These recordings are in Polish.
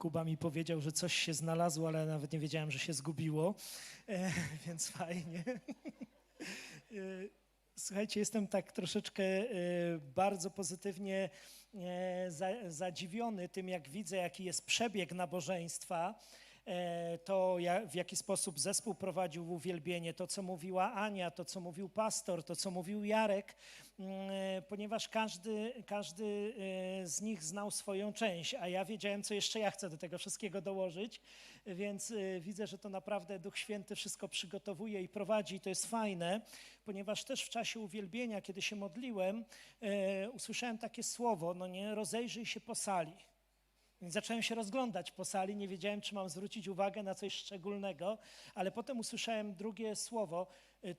Kuba mi powiedział, że coś się znalazło, ale nawet nie wiedziałem, że się zgubiło, e, więc fajnie. E, Słuchajcie, jestem tak troszeczkę e, bardzo pozytywnie e, za, zadziwiony tym, jak widzę, jaki jest przebieg nabożeństwa. To, w jaki sposób zespół prowadził uwielbienie, to, co mówiła Ania, to, co mówił pastor, to, co mówił Jarek, ponieważ każdy, każdy e, z nich znał swoją część, a ja wiedziałem, co jeszcze ja chcę do tego wszystkiego dołożyć, więc e, widzę, że to naprawdę Duch Święty wszystko przygotowuje i prowadzi, i to jest fajne, ponieważ też w czasie uwielbienia, kiedy się modliłem, e, usłyszałem takie słowo, no nie, rozejrzyj się po sali. Więc zacząłem się rozglądać po sali, nie wiedziałem, czy mam zwrócić uwagę na coś szczególnego, ale potem usłyszałem drugie słowo: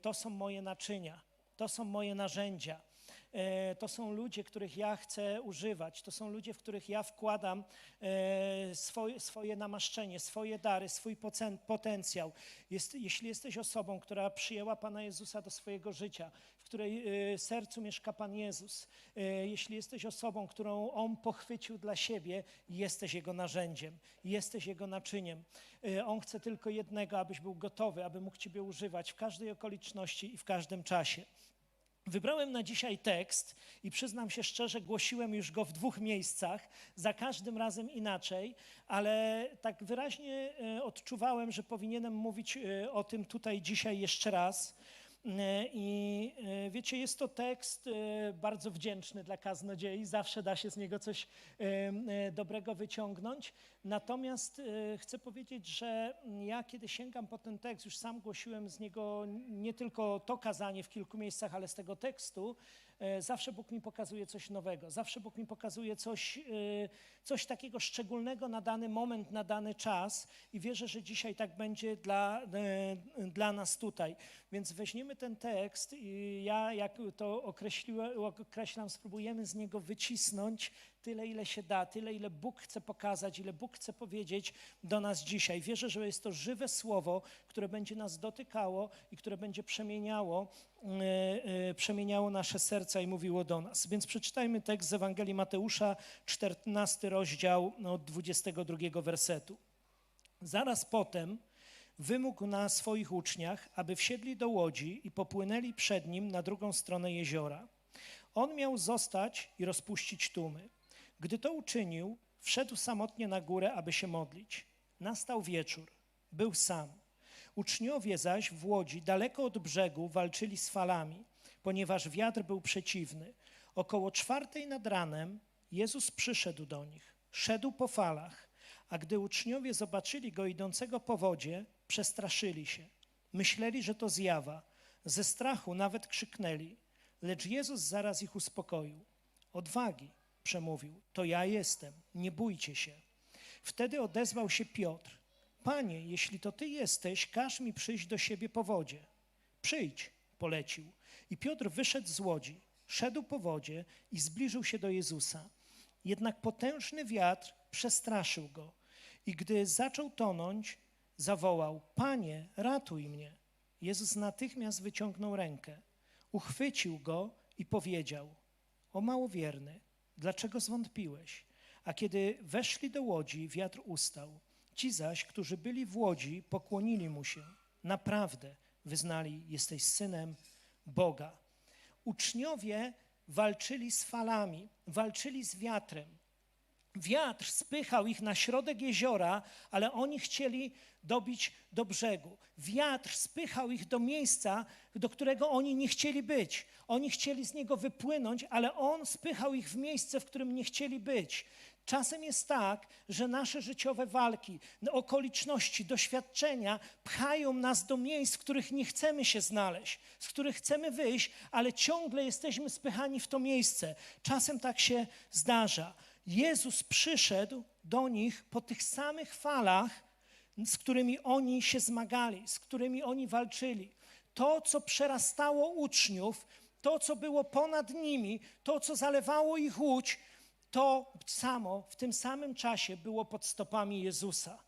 to są moje naczynia, to są moje narzędzia. E, To są ludzie, których ja chcę używać, to są ludzie, w których ja wkładam e, swoje, swoje namaszczenie, swoje dary, swój potencjał. Jest, jeśli jesteś osobą, która przyjęła Pana Jezusa do swojego życia, w której e, sercu mieszka Pan Jezus, jeśli jesteś osobą, którą On pochwycił dla siebie, jesteś Jego narzędziem, jesteś Jego naczyniem. On chce tylko jednego, abyś był gotowy, aby mógł Ciebie używać w każdej okoliczności i w każdym czasie. Wybrałem na dzisiaj tekst i przyznam się szczerze, głosiłem już go w dwóch miejscach, za każdym razem inaczej, ale tak wyraźnie e, odczuwałem, że powinienem mówić e, o tym tutaj dzisiaj jeszcze raz. E, I e, wiecie, jest to tekst e, bardzo wdzięczny dla kaznodziei, zawsze da się z niego coś dobrego wyciągnąć. Natomiast chcę powiedzieć, że ja kiedy sięgam po ten tekst, już sam głosiłem z niego nie tylko to kazanie w kilku miejscach, ale z tego tekstu, zawsze Bóg mi pokazuje coś nowego, zawsze Bóg mi pokazuje coś, coś takiego szczególnego na dany moment, na dany czas i wierzę, że dzisiaj tak będzie dla, dla nas tutaj. Więc weźmiemy ten tekst i ja, jak to określam, spróbujemy z niego wycisnąć tyle, ile się da, tyle, ile Bóg chce pokazać, ile Bóg chce powiedzieć do nas dzisiaj. Wierzę, że jest to żywe słowo, które będzie nas dotykało i które będzie przemieniało, e, e, przemieniało nasze serca i mówiło do nas. Więc przeczytajmy tekst z Ewangelii Mateusza, 14 rozdział od 22 wersetu. Zaraz potem wymógł na swoich uczniach, aby wsiedli do łodzi i popłynęli przed nim na drugą stronę jeziora. On miał zostać i rozpuścić tłumy. Gdy to uczynił, wszedł samotnie na górę, aby się modlić. Nastał wieczór. Był sam. Uczniowie zaś w łodzi, daleko od brzegu, walczyli z falami, ponieważ wiatr był przeciwny. Około czwartej nad ranem Jezus przyszedł do nich. Szedł po falach, a gdy uczniowie zobaczyli go idącego po wodzie, przestraszyli się. Myśleli, że to zjawa. Ze strachu nawet krzyknęli. Lecz Jezus zaraz ich uspokoił. Odwagi, przemówił, to ja jestem, nie bójcie się. Wtedy odezwał się Piotr. Panie, jeśli to Ty jesteś, każ mi przyjść do siebie po wodzie. Przyjdź, polecił. I Piotr wyszedł z łodzi, szedł po wodzie i zbliżył się do Jezusa. Jednak potężny wiatr przestraszył go. I gdy zaczął tonąć, zawołał: Panie, ratuj mnie. Jezus natychmiast wyciągnął rękę, uchwycił go i powiedział: O małowierny, dlaczego zwątpiłeś? A kiedy weszli do łodzi, wiatr ustał. Ci zaś, którzy byli w łodzi, pokłonili mu się. Naprawdę, wyznali, jesteś synem Boga. Uczniowie walczyli z falami, walczyli z wiatrem. Wiatr spychał ich na środek jeziora, ale oni chcieli dobić do brzegu. Wiatr spychał ich do miejsca, do którego oni nie chcieli być. Oni chcieli z niego wypłynąć, ale on spychał ich w miejsce, w którym nie chcieli być. Czasem jest tak, że nasze życiowe walki, okoliczności, doświadczenia pchają nas do miejsc, w których nie chcemy się znaleźć, z których chcemy wyjść, ale ciągle jesteśmy spychani w to miejsce. Czasem tak się zdarza. Jezus przyszedł do nich po tych samych falach, z którymi oni się zmagali, z którymi oni walczyli. To, co przerastało uczniów, to, co było ponad nimi, to, co zalewało ich łódź, to samo w tym samym czasie było pod stopami Jezusa.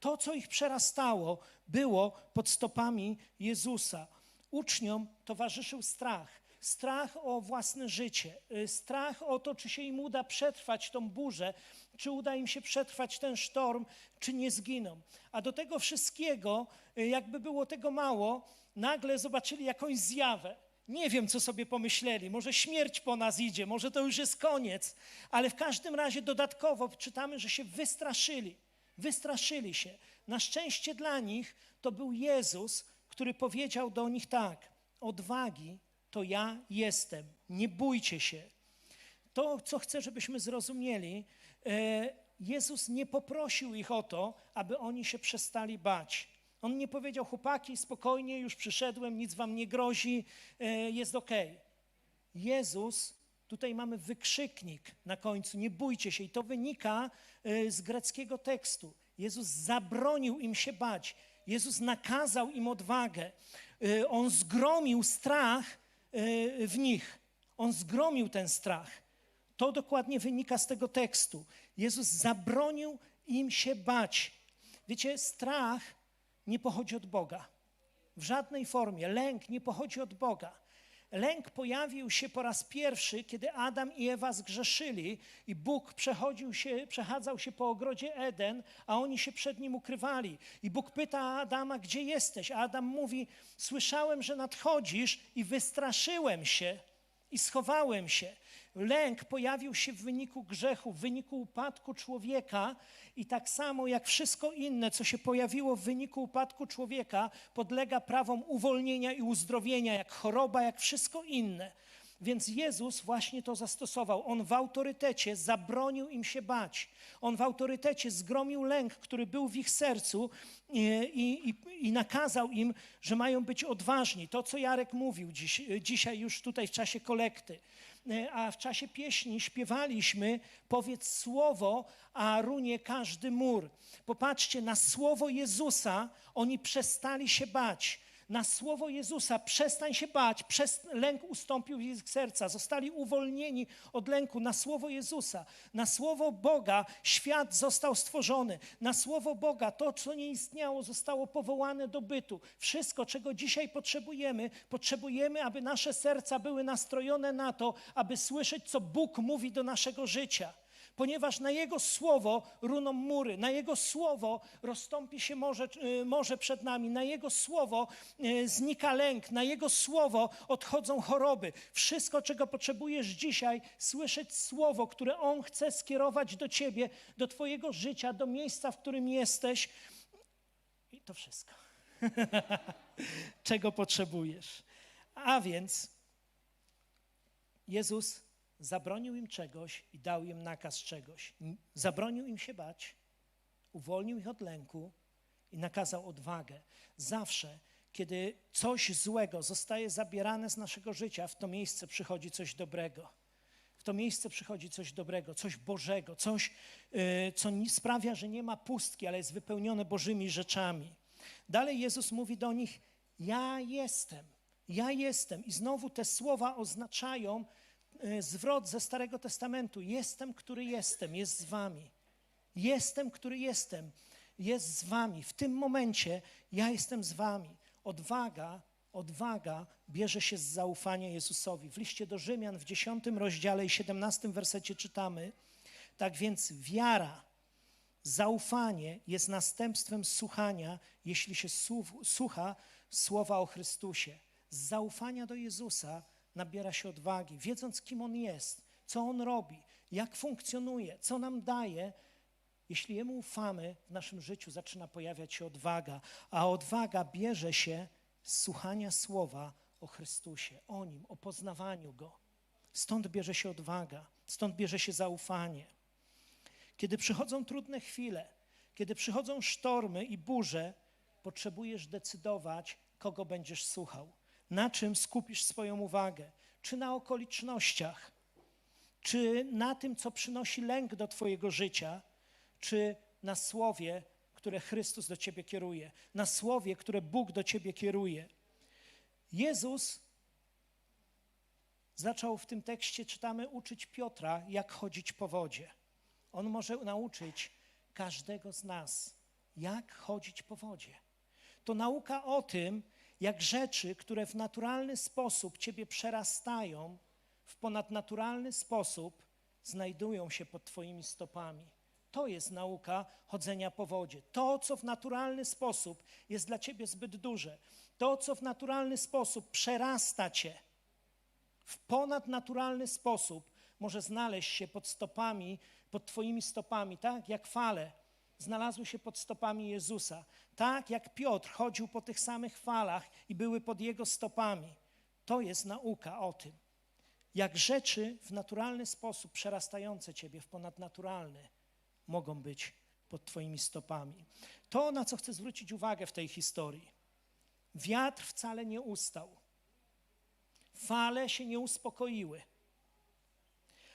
To, co ich przerastało, było pod stopami Jezusa. Uczniom towarzyszył strach. Strach o własne życie, y, strach o to, czy się im uda przetrwać tą burzę, czy uda im się przetrwać ten sztorm, czy nie zginą. A do tego wszystkiego, y, jakby było tego mało, nagle zobaczyli jakąś zjawę. Nie wiem, co sobie pomyśleli. Może śmierć po nas idzie, może to już jest koniec, ale w każdym razie dodatkowo czytamy, że się wystraszyli. Wystraszyli się. Na szczęście dla nich to był Jezus, który powiedział do nich tak: Odwagi to ja jestem, nie bójcie się. To, co chcę, żebyśmy zrozumieli, e, Jezus nie poprosił ich o to, aby oni się przestali bać. On nie powiedział, chłopaki, spokojnie, już przyszedłem, nic wam nie grozi, e, jest ok. Jezus, tutaj mamy wykrzyknik na końcu, nie bójcie się. I to wynika e, z greckiego tekstu. Jezus zabronił im się bać. Jezus nakazał im odwagę. On zgromił strach w nich. On zgromił ten strach. To dokładnie wynika z tego tekstu. Jezus zabronił im się bać. Wiecie, strach nie pochodzi od Boga. W żadnej formie. Lęk nie pochodzi od Boga. Lęk pojawił się po raz pierwszy, kiedy Adam i Ewa zgrzeszyli i Bóg przechodził się, przechadzał się po ogrodzie Eden, a oni się przed nim ukrywali. I Bóg pyta Adama, gdzie jesteś? A Adam mówi, słyszałem, że nadchodzisz i wystraszyłem się i schowałem się. Lęk pojawił się w wyniku grzechu, w wyniku upadku człowieka i tak samo jak wszystko inne, co się pojawiło w wyniku upadku człowieka, podlega prawom uwolnienia i uzdrowienia, jak choroba, jak wszystko inne. Więc Jezus właśnie to zastosował. On w autorytecie zabronił im się bać. On w autorytecie zgromił lęk, który był w ich sercu i, i, i nakazał im, że mają być odważni. To, co Jarek mówił dziś, dzisiaj już tutaj w czasie kolekty. A w czasie pieśni śpiewaliśmy, powiedz słowo, a runie każdy mur. Popatrzcie, na słowo Jezusa oni przestali się bać na słowo Jezusa, przestań się bać, przez lęk ustąpił ich serca, zostali uwolnieni od lęku. Na słowo Jezusa, na słowo Boga świat został stworzony, na słowo Boga to, co nie istniało, zostało powołane do bytu. Wszystko, czego dzisiaj potrzebujemy, potrzebujemy, aby nasze serca były nastrojone na to, aby słyszeć, co Bóg mówi do naszego życia ponieważ na Jego słowo runą mury, na Jego słowo rozstąpi się morze, y, morze przed nami, na Jego słowo y, znika lęk, na Jego słowo odchodzą choroby. Wszystko, czego potrzebujesz dzisiaj, słyszeć słowo, które On chce skierować do Ciebie, do Twojego życia, do miejsca, w którym jesteś. I to wszystko. czego potrzebujesz. A więc Jezus zabronił im czegoś i dał im nakaz czegoś. Zabronił im się bać, uwolnił ich od lęku i nakazał odwagę. Zawsze, kiedy coś złego zostaje zabierane z naszego życia, w to miejsce przychodzi coś dobrego. W to miejsce przychodzi coś dobrego, coś Bożego, coś, yy, co sprawia, że nie ma pustki, ale jest wypełnione Bożymi rzeczami. Dalej Jezus mówi do nich: Ja jestem, ja jestem. I znowu te słowa oznaczają, zwrot ze Starego Testamentu. Jestem, który jestem, jest z wami. Jestem, który jestem, jest z wami. W tym momencie ja jestem z wami. Odwaga, odwaga bierze się z zaufania Jezusowi. W liście do Rzymian w 10 rozdziale i 17 wersecie czytamy, tak więc wiara, zaufanie jest następstwem słuchania, jeśli się słucha słowa o Chrystusie. Z zaufania do Jezusa nabiera się odwagi, wiedząc, kim On jest, co On robi, jak funkcjonuje, co nam daje. Jeśli Jemu ufamy, w naszym życiu zaczyna pojawiać się odwaga, a odwaga bierze się z słuchania słowa o Chrystusie, o Nim, o poznawaniu Go. Stąd bierze się odwaga, stąd bierze się zaufanie. Kiedy przychodzą trudne chwile, kiedy przychodzą sztormy i burze, potrzebujesz decydować, kogo będziesz słuchał na czym skupisz swoją uwagę? Czy na okolicznościach? Czy na tym, co przynosi lęk do Twojego życia? Czy na słowie, które Chrystus do Ciebie kieruje? Na słowie, które Bóg do Ciebie kieruje? Jezus zaczął w tym tekście, czytamy, uczyć Piotra, jak chodzić po wodzie. On może nauczyć każdego z nas, jak chodzić po wodzie. To nauka o tym, jak rzeczy, które w naturalny sposób ciebie przerastają, w ponadnaturalny sposób znajdują się pod twoimi stopami. To jest nauka chodzenia po wodzie. To, co w naturalny sposób jest dla ciebie zbyt duże, to, co w naturalny sposób przerasta cię, w ponadnaturalny sposób może znaleźć się pod stopami, pod Twoimi stopami, tak jak fale znalazły się pod stopami Jezusa, tak jak Piotr chodził po tych samych falach i były pod jego stopami. To jest nauka o tym, jak rzeczy w naturalny sposób przerastające Ciebie w ponadnaturalny mogą być pod Twoimi stopami. To, na co chcę zwrócić uwagę w tej historii. Wiatr wcale nie ustał. Fale się nie uspokoiły,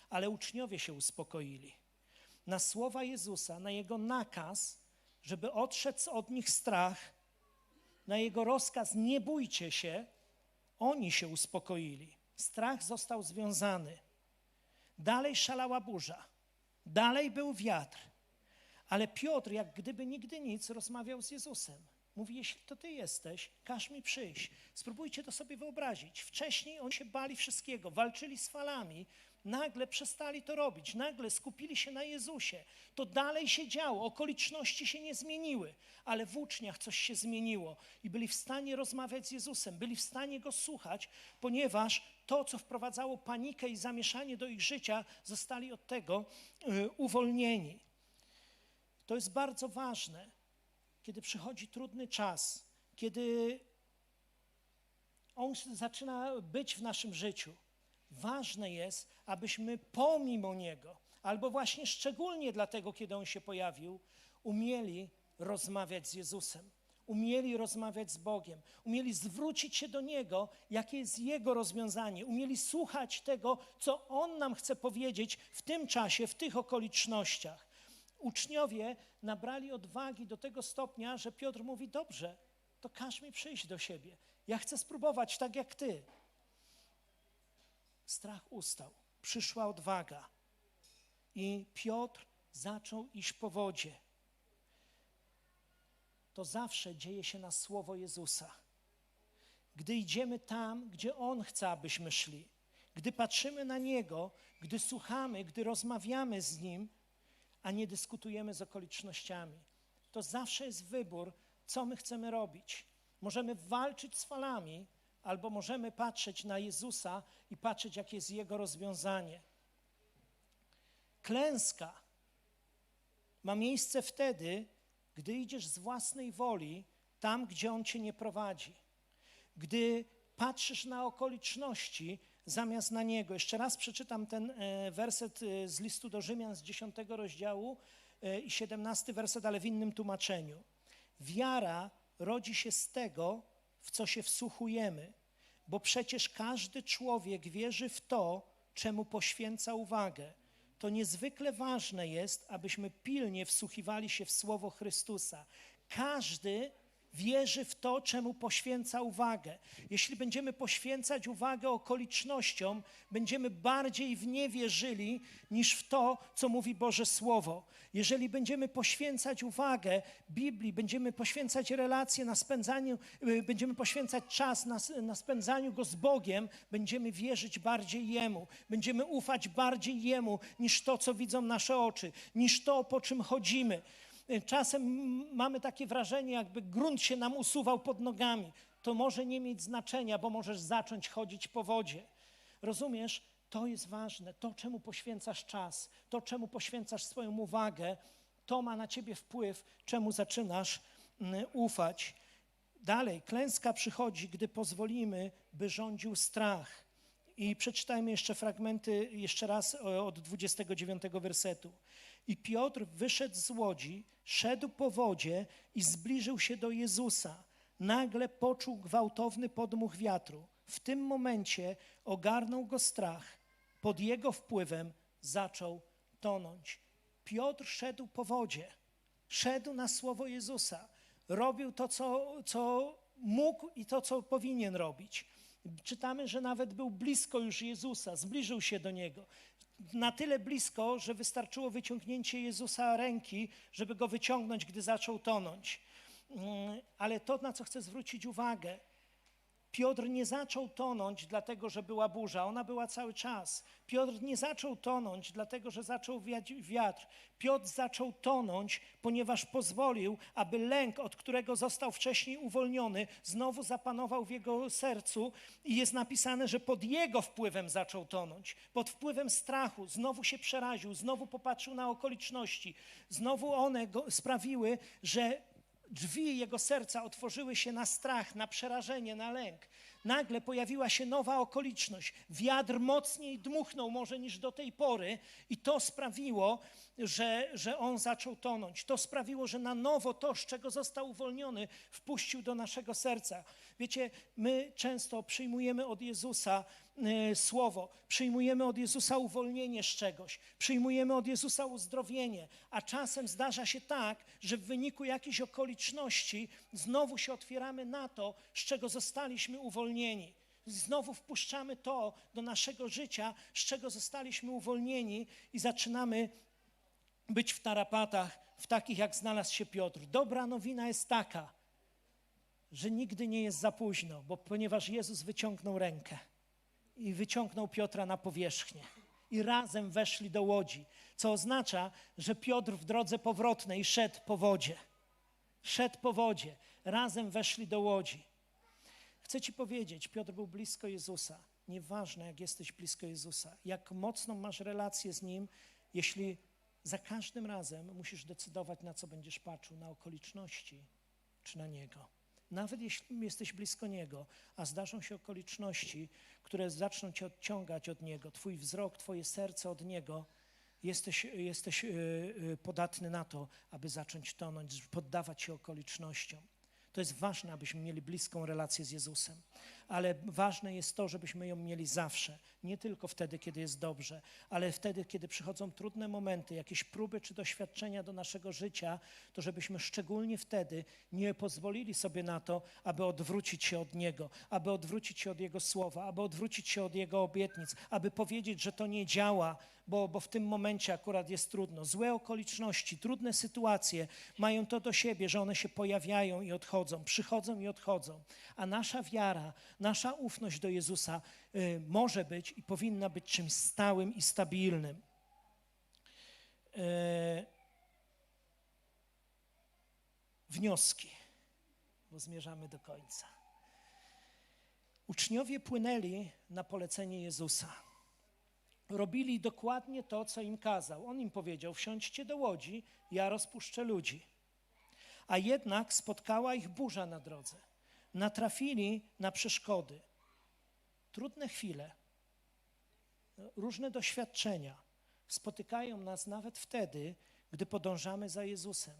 ale uczniowie się uspokoili. Na słowa Jezusa, na jego nakaz, żeby odszedł od nich strach, na jego rozkaz nie bójcie się, oni się uspokoili. Strach został związany. Dalej szalała burza, dalej był wiatr, ale Piotr, jak gdyby nigdy nic, rozmawiał z Jezusem. Mówi, jeśli to ty jesteś, każ mi przyjść. Spróbujcie to sobie wyobrazić. Wcześniej oni się bali wszystkiego, walczyli z falami, nagle przestali to robić, nagle skupili się na Jezusie. To dalej się działo, okoliczności się nie zmieniły, ale w uczniach coś się zmieniło i byli w stanie rozmawiać z Jezusem, byli w stanie Go słuchać, ponieważ to, co wprowadzało panikę i zamieszanie do ich życia, zostali od tego y, uwolnieni. To jest bardzo ważne kiedy przychodzi trudny czas, kiedy on zaczyna być w naszym życiu, ważne jest, abyśmy pomimo niego, albo właśnie szczególnie dlatego, kiedy on się pojawił, umieli rozmawiać z Jezusem, umieli rozmawiać z Bogiem, umieli zwrócić się do Niego, jakie jest Jego rozwiązanie, umieli słuchać tego, co On nam chce powiedzieć w tym czasie, w tych okolicznościach uczniowie nabrali odwagi do tego stopnia, że Piotr mówi: Dobrze, to każ mi przyjść do siebie. Ja chcę spróbować tak jak ty. Strach ustał, przyszła odwaga i Piotr zaczął iść po wodzie. To zawsze dzieje się na słowo Jezusa. Gdy idziemy tam, gdzie On chce, abyśmy szli, gdy patrzymy na Niego, gdy słuchamy, gdy rozmawiamy z Nim, a nie dyskutujemy z okolicznościami. To zawsze jest wybór, co my chcemy robić. Możemy walczyć z falami, albo możemy patrzeć na Jezusa i patrzeć, jakie jest Jego rozwiązanie. Klęska ma miejsce wtedy, gdy idziesz z własnej woli tam, gdzie On cię nie prowadzi. Gdy patrzysz na okoliczności, zamiast na Niego. Jeszcze raz przeczytam ten e, werset e, z listu do Rzymian z 10 rozdziału e, i 17 werset, ale w innym tłumaczeniu. Wiara rodzi się z tego, w co się wsłuchujemy, bo przecież każdy człowiek wierzy w to, czemu poświęca uwagę. To niezwykle ważne jest, abyśmy pilnie wsłuchiwali się w słowo Chrystusa. Każdy wierzy w to, czemu poświęca uwagę. Jeśli będziemy poświęcać uwagę okolicznościom, będziemy bardziej w nie wierzyli niż w to, co mówi Boże Słowo. Jeżeli będziemy poświęcać uwagę Biblii, będziemy poświęcać relacje na spędzaniu, y, będziemy poświęcać czas na, na spędzaniu go z Bogiem, będziemy wierzyć bardziej Jemu, będziemy ufać bardziej Jemu niż to, co widzą nasze oczy, niż to, po czym chodzimy. Czasem mamy takie wrażenie, jakby grunt się nam usuwał pod nogami. To może nie mieć znaczenia, bo możesz zacząć chodzić po wodzie. Rozumiesz? To jest ważne. To, czemu poświęcasz czas, to, czemu poświęcasz swoją uwagę, to ma na ciebie wpływ, czemu zaczynasz ufać. Dalej, klęska przychodzi, gdy pozwolimy, by rządził strach. I przeczytajmy jeszcze fragmenty, jeszcze raz od 29 wersetu. I Piotr wyszedł z łodzi, szedł po wodzie i zbliżył się do Jezusa. Nagle poczuł gwałtowny podmuch wiatru. W tym momencie ogarnął go strach. Pod jego wpływem zaczął tonąć. Piotr szedł po wodzie, szedł na słowo Jezusa, robił to, co, co mógł i to, co powinien robić. Czytamy, że nawet był blisko już Jezusa, zbliżył się do niego na tyle blisko, że wystarczyło wyciągnięcie Jezusa ręki, żeby go wyciągnąć, gdy zaczął tonąć. Mm, ale to, na co chcę zwrócić uwagę, Piotr nie zaczął tonąć, dlatego że była burza, ona była cały czas. Piotr nie zaczął tonąć, dlatego że zaczął wiać wiatr. Piotr zaczął tonąć, ponieważ pozwolił, aby lęk, od którego został wcześniej uwolniony, znowu zapanował w jego sercu i jest napisane, że pod jego wpływem zaczął tonąć. Pod wpływem strachu znowu się przeraził, znowu popatrzył na okoliczności. Znowu one sprawiły, że drzwi jego serca otworzyły się na strach, na przerażenie, na lęk. Nagle pojawiła się nowa okoliczność. Wiatr mocniej dmuchnął może niż do tej pory, i to sprawiło, że, że on zaczął tonąć. To sprawiło, że na nowo to, z czego został uwolniony, wpuścił do naszego serca. Wiecie, my często przyjmujemy od Jezusa słowo, przyjmujemy od Jezusa uwolnienie z czegoś, przyjmujemy od Jezusa uzdrowienie, a czasem zdarza się tak, że w wyniku jakichś okoliczności znowu się otwieramy na to, z czego zostaliśmy uwolnieni. Znowu wpuszczamy to do naszego życia, z czego zostaliśmy uwolnieni i zaczynamy być w tarapatach, w takich jak znalazł się Piotr. Dobra nowina jest taka, że nigdy nie jest za późno, bo ponieważ Jezus wyciągnął rękę i wyciągnął Piotra na powierzchnię i razem weszli do łodzi, co oznacza, że Piotr w drodze powrotnej szedł po wodzie. Szedł po wodzie, razem weszli do łodzi. Chcę Ci powiedzieć, Piotr był blisko Jezusa. Nieważne, jak jesteś blisko Jezusa, jak mocną masz relację z Nim, jeśli za każdym razem musisz decydować, na co będziesz patrzył, na okoliczności czy na Niego. Nawet jeśli jesteś blisko Niego, a zdarzą się okoliczności, które zaczną Cię odciągać od Niego, Twój wzrok, Twoje serce od Niego, jesteś, jesteś yy, yy, podatny na to, aby zacząć tonąć, poddawać się okolicznościom. To jest ważne, abyśmy mieli bliską relację z Jezusem, ale ważne jest to, żebyśmy ją mieli zawsze. Nie tylko wtedy, kiedy jest dobrze, ale wtedy, kiedy przychodzą trudne momenty, jakieś próby czy doświadczenia do naszego życia, to żebyśmy szczególnie wtedy nie pozwolili sobie na to, aby odwrócić się od Niego, aby odwrócić się od Jego słowa, aby odwrócić się od Jego obietnic, aby powiedzieć, że to nie działa, bo, bo w tym momencie akurat jest trudno. Złe okoliczności, trudne sytuacje mają to do siebie, że one się pojawiają i odchodzą, przychodzą i odchodzą. A nasza wiara, nasza ufność do Jezusa y, może być i powinna być czymś stałym i stabilnym. Y, wnioski, bo zmierzamy do końca. Uczniowie płynęli na polecenie Jezusa robili dokładnie to, co im kazał. On im powiedział: Wsiądźcie do łodzi, ja rozpuszczę ludzi. A jednak spotkała ich burza na drodze. Natrafili na przeszkody, trudne chwile, różne doświadczenia spotykają nas nawet wtedy, gdy podążamy za Jezusem.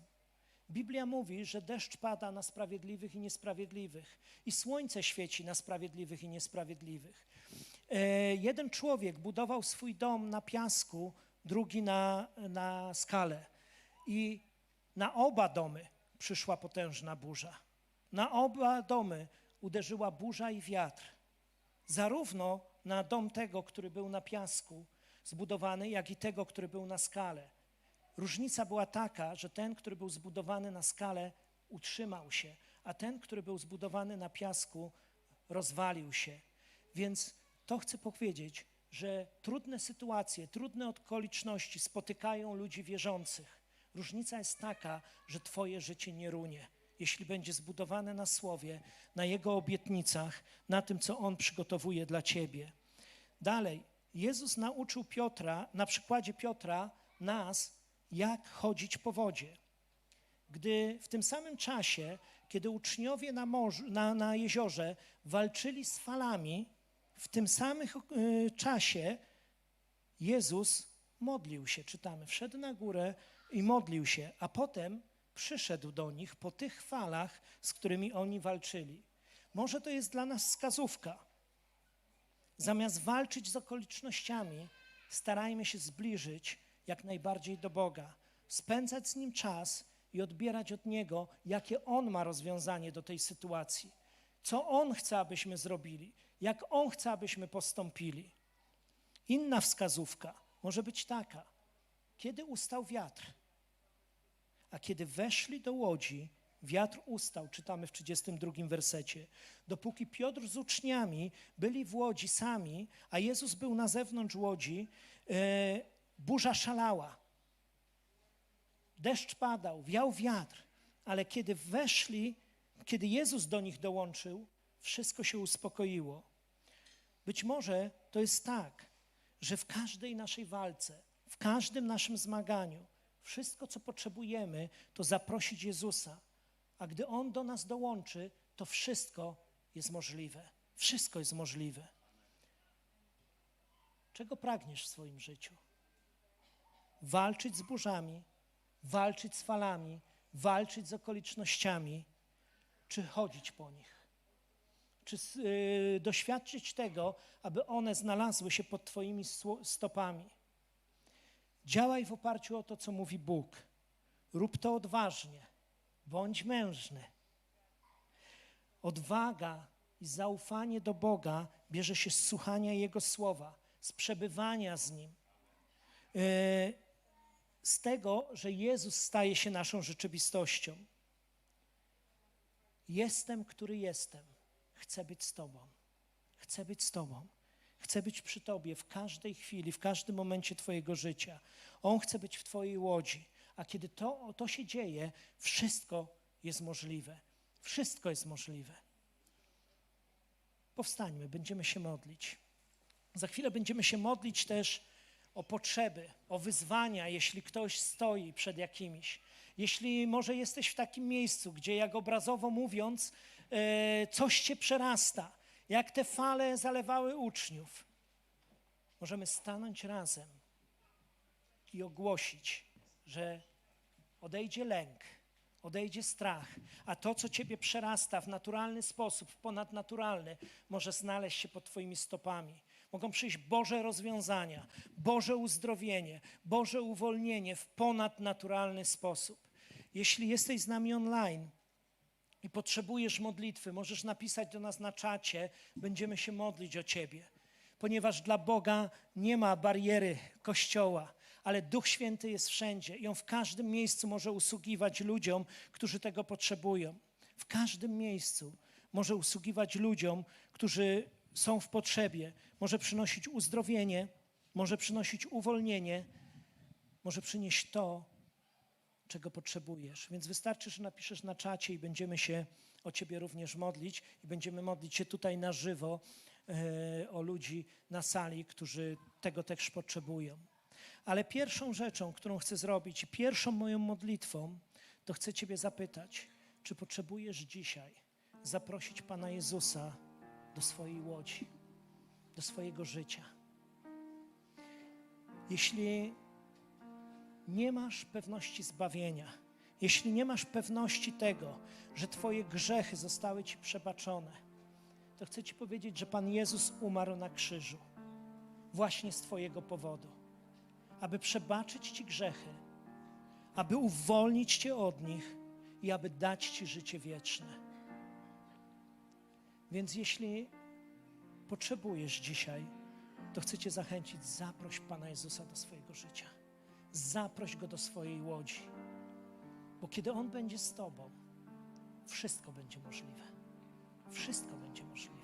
Biblia mówi, że deszcz pada na sprawiedliwych i niesprawiedliwych, i słońce świeci na sprawiedliwych i niesprawiedliwych. E, jeden człowiek budował swój dom na piasku, drugi na, na skale. I na oba domy przyszła potężna burza. Na oba domy uderzyła burza i wiatr. Zarówno na dom tego, który był na piasku zbudowany, jak i tego, który był na skale. Różnica była taka, że ten, który był zbudowany na skale, utrzymał się, a ten, który był zbudowany na piasku, rozwalił się. Więc to chcę powiedzieć, że trudne sytuacje, trudne okoliczności spotykają ludzi wierzących. Różnica jest taka, że Twoje życie nie runie, jeśli będzie zbudowane na Słowie, na Jego obietnicach, na tym, co On przygotowuje dla Ciebie. Dalej, Jezus nauczył Piotra, na przykładzie Piotra, nas, jak chodzić po wodzie. Gdy w tym samym czasie, kiedy uczniowie na, morzu, na, na jeziorze walczyli z falami, w tym samym y, czasie Jezus modlił się, czytamy, wszedł na górę i modlił się, a potem przyszedł do nich po tych falach, z którymi oni walczyli. Może to jest dla nas wskazówka. Zamiast walczyć z okolicznościami, starajmy się zbliżyć jak najbardziej do Boga, spędzać z Nim czas i odbierać od Niego, jakie On ma rozwiązanie do tej sytuacji, co On chce, abyśmy zrobili, jak On chce, abyśmy postąpili. Inna wskazówka może być taka, kiedy ustał wiatr, a kiedy weszli do łodzi, Wiatr ustał, czytamy w 32 wersecie. Dopóki Piotr z uczniami byli w łodzi sami, a Jezus był na zewnątrz łodzi, e, burza szalała. Deszcz padał, wiał wiatr, ale kiedy weszli, kiedy Jezus do nich dołączył, wszystko się uspokoiło. Być może to jest tak, że w każdej naszej walce, w każdym naszym zmaganiu, wszystko, co potrzebujemy, to zaprosić Jezusa, a gdy On do nas dołączy, to wszystko jest możliwe. Wszystko jest możliwe. Czego pragniesz w swoim życiu? Walczyć z burzami, walczyć z falami, walczyć z okolicznościami, czy chodzić po nich? Czy yy, doświadczyć tego, aby one znalazły się pod Twoimi stopami? Działaj w oparciu o to, co mówi Bóg. Rób to odważnie. Bądź mężny. Odwaga i zaufanie do Boga bierze się z słuchania Jego słowa, z przebywania z Nim, e, z tego, że Jezus staje się naszą rzeczywistością. Jestem, który jestem. Chcę być z Tobą. Chcę być z Tobą. Chcę być przy Tobie w każdej chwili, w każdym momencie Twojego życia. On chce być w Twojej łodzi. A kiedy to, to się dzieje, wszystko jest możliwe. Wszystko jest możliwe. Powstańmy, będziemy się modlić. Za chwilę będziemy się modlić też o potrzeby, o wyzwania, jeśli ktoś stoi przed jakimiś. Jeśli może jesteś w takim miejscu, gdzie jak obrazowo mówiąc, e, coś cię przerasta, jak te fale zalewały uczniów, możemy stanąć razem i ogłosić, że odejdzie lęk, odejdzie strach, a to, co Ciebie przerasta w naturalny sposób, w ponadnaturalny, może znaleźć się pod Twoimi stopami. Mogą przyjść Boże rozwiązania, Boże uzdrowienie, Boże uwolnienie w ponadnaturalny sposób. Jeśli jesteś z nami online i potrzebujesz modlitwy, możesz napisać do nas na czacie, będziemy się modlić o Ciebie. Ponieważ dla Boga nie ma bariery kościoła ale Duch Święty jest wszędzie i On w każdym miejscu może usługiwać ludziom, którzy tego potrzebują. W każdym miejscu może usługiwać ludziom, którzy są w potrzebie. Może przynosić uzdrowienie, może przynosić uwolnienie, może przynieść to, czego potrzebujesz. Więc wystarczy, że napiszesz na czacie i będziemy się o Ciebie również modlić i będziemy modlić się tutaj na żywo e, o ludzi na sali, którzy tego też potrzebują. Ale pierwszą rzeczą, którą chcę zrobić, pierwszą moją modlitwą, to chcę Ciebie zapytać, czy potrzebujesz dzisiaj zaprosić Pana Jezusa do swojej łodzi, do swojego życia. Jeśli nie masz pewności zbawienia, jeśli nie masz pewności tego, że Twoje grzechy zostały Ci przebaczone, to chcę Ci powiedzieć, że Pan Jezus umarł na krzyżu właśnie z Twojego powodu aby przebaczyć Ci grzechy, aby uwolnić Cię od nich i aby dać Ci życie wieczne. Więc jeśli potrzebujesz dzisiaj, to chcę Cię zachęcić, zaproś Pana Jezusa do swojego życia. Zaproś Go do swojej łodzi. Bo kiedy On będzie z Tobą, wszystko będzie możliwe. Wszystko będzie możliwe.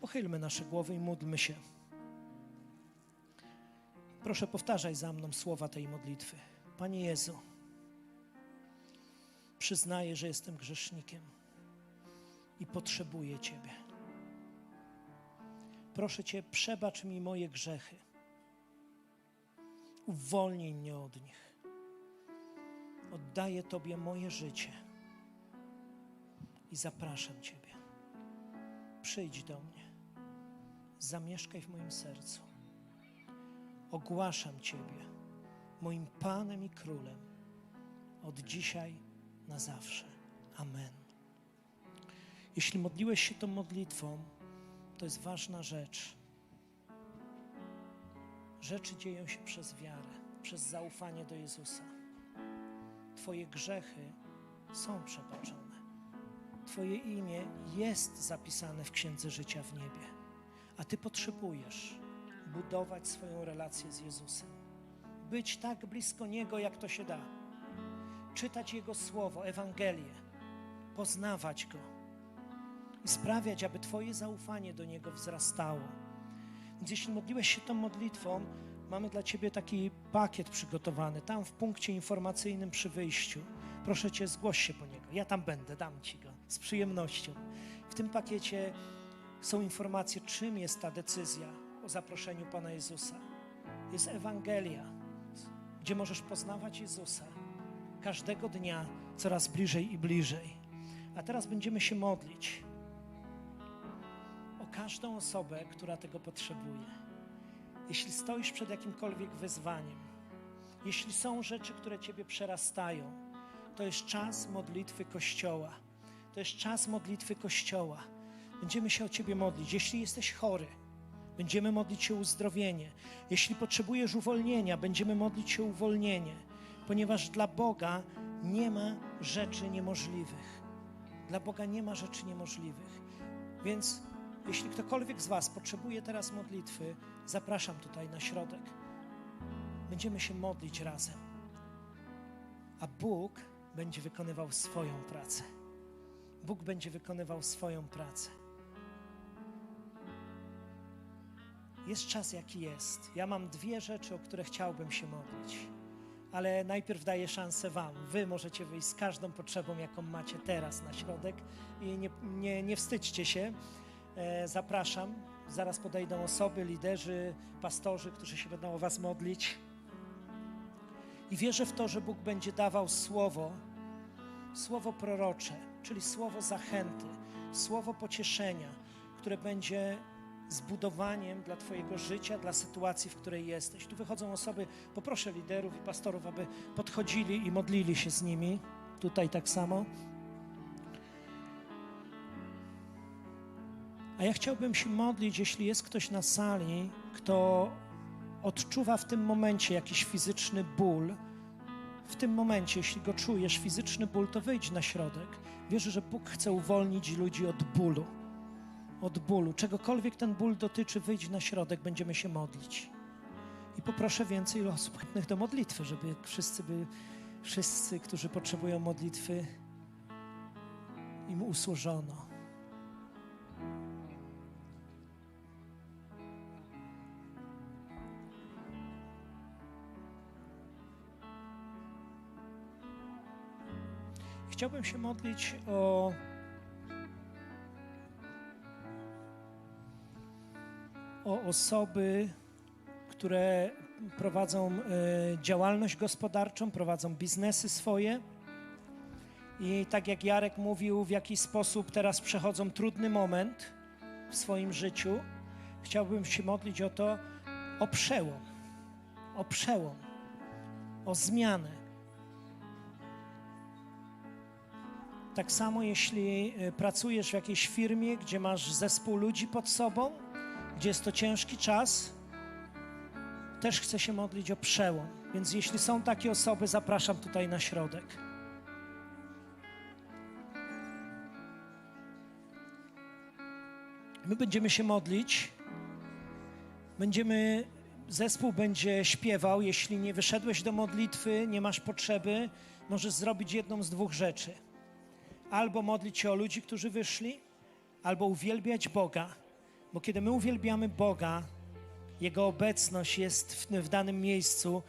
Pochylmy nasze głowy i módlmy się. Proszę powtarzaj za mną słowa tej modlitwy. Panie Jezu, przyznaję, że jestem grzesznikiem i potrzebuję Ciebie. Proszę Cię, przebacz mi moje grzechy. Uwolnij mnie od nich. Oddaję Tobie moje życie i zapraszam Ciebie. Przyjdź do mnie. Zamieszkaj w moim sercu ogłaszam Ciebie moim Panem i Królem od dzisiaj na zawsze. Amen. Jeśli modliłeś się tą modlitwą, to jest ważna rzecz. Rzeczy dzieją się przez wiarę, przez zaufanie do Jezusa. Twoje grzechy są przebaczone. Twoje imię jest zapisane w Księdze Życia w niebie, a Ty potrzebujesz budować swoją relację z Jezusem. Być tak blisko Niego, jak to się da. czytać Jego Słowo, Ewangelię, poznawać Go i sprawiać, aby Twoje zaufanie do Niego wzrastało. Więc jeśli modliłeś się tą modlitwą, mamy dla Ciebie taki pakiet przygotowany, tam w punkcie informacyjnym przy wyjściu. Proszę Cię, zgłoś się po niego. Ja tam będę, dam Ci go z przyjemnością. W tym pakiecie są informacje, czym jest ta decyzja o zaproszeniu Pana Jezusa. Jest Ewangelia, gdzie możesz poznawać Jezusa każdego dnia coraz bliżej i bliżej. A teraz będziemy się modlić każdą osobę, która tego potrzebuje. Jeśli stoisz przed jakimkolwiek wyzwaniem, jeśli są rzeczy, które Ciebie przerastają, to jest czas modlitwy Kościoła. To jest czas modlitwy Kościoła. Będziemy się o Ciebie modlić. Jeśli jesteś chory, będziemy modlić się o uzdrowienie. Jeśli potrzebujesz uwolnienia, będziemy modlić się o uwolnienie, ponieważ dla Boga nie ma rzeczy niemożliwych. Dla Boga nie ma rzeczy niemożliwych. Więc jeśli ktokolwiek z Was potrzebuje teraz modlitwy, zapraszam tutaj na środek. Będziemy się modlić razem. A Bóg będzie wykonywał swoją pracę. Bóg będzie wykonywał swoją pracę. Jest czas, jaki jest. Ja mam dwie rzeczy, o które chciałbym się modlić, ale najpierw daję szansę Wam. Wy możecie wyjść z każdą potrzebą, jaką macie teraz na środek i nie, nie, nie wstydźcie się. E, zapraszam. Zaraz podejdą osoby, liderzy, pastorzy, którzy się będą o Was modlić. I wierzę w to, że Bóg będzie dawał słowo, słowo prorocze, czyli słowo zachęty, słowo pocieszenia, które będzie zbudowaniem dla Twojego życia, dla sytuacji, w której jesteś. Tu wychodzą osoby, poproszę liderów i pastorów, aby podchodzili i modlili się z nimi. Tutaj tak samo. A ja chciałbym się modlić, jeśli jest ktoś na sali, kto odczuwa w tym momencie jakiś fizyczny ból. W tym momencie, jeśli go czujesz, fizyczny ból, to wyjdź na środek. Wierzę, że Bóg chce uwolnić ludzi od bólu. Od bólu. Czegokolwiek ten ból dotyczy, wyjdź na środek, będziemy się modlić. I poproszę więcej osób chętnych do modlitwy, żeby wszyscy, by, wszyscy, którzy potrzebują modlitwy, im usłużono. Chciałbym się modlić o o osoby, które prowadzą e, działalność gospodarczą, prowadzą biznesy swoje. I tak jak Jarek mówił, w jakiś sposób teraz przechodzą trudny moment w swoim życiu. Chciałbym się modlić o to, o przełom, o przełom, o zmianę. Tak samo, jeśli e, pracujesz w jakiejś firmie, gdzie masz zespół ludzi pod sobą, gdzie jest to ciężki czas, też chcę się modlić o przełom. Więc jeśli są takie osoby, zapraszam tutaj na środek. My będziemy się modlić. Będziemy, zespół będzie śpiewał. Jeśli nie wyszedłeś do modlitwy, nie masz potrzeby, możesz zrobić jedną z dwóch rzeczy. Albo modlić się o ludzi, którzy wyszli, albo uwielbiać Boga bo kiedy my uwielbiamy Boga, Jego obecność jest w, w danym miejscu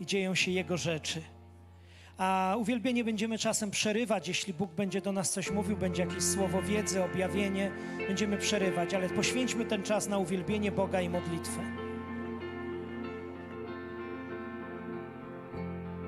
i dzieją się Jego rzeczy. A uwielbienie będziemy czasem przerywać, jeśli Bóg będzie do nas coś mówił, będzie jakieś słowo wiedzy, objawienie, będziemy przerywać, ale poświęćmy ten czas na uwielbienie Boga i modlitwę.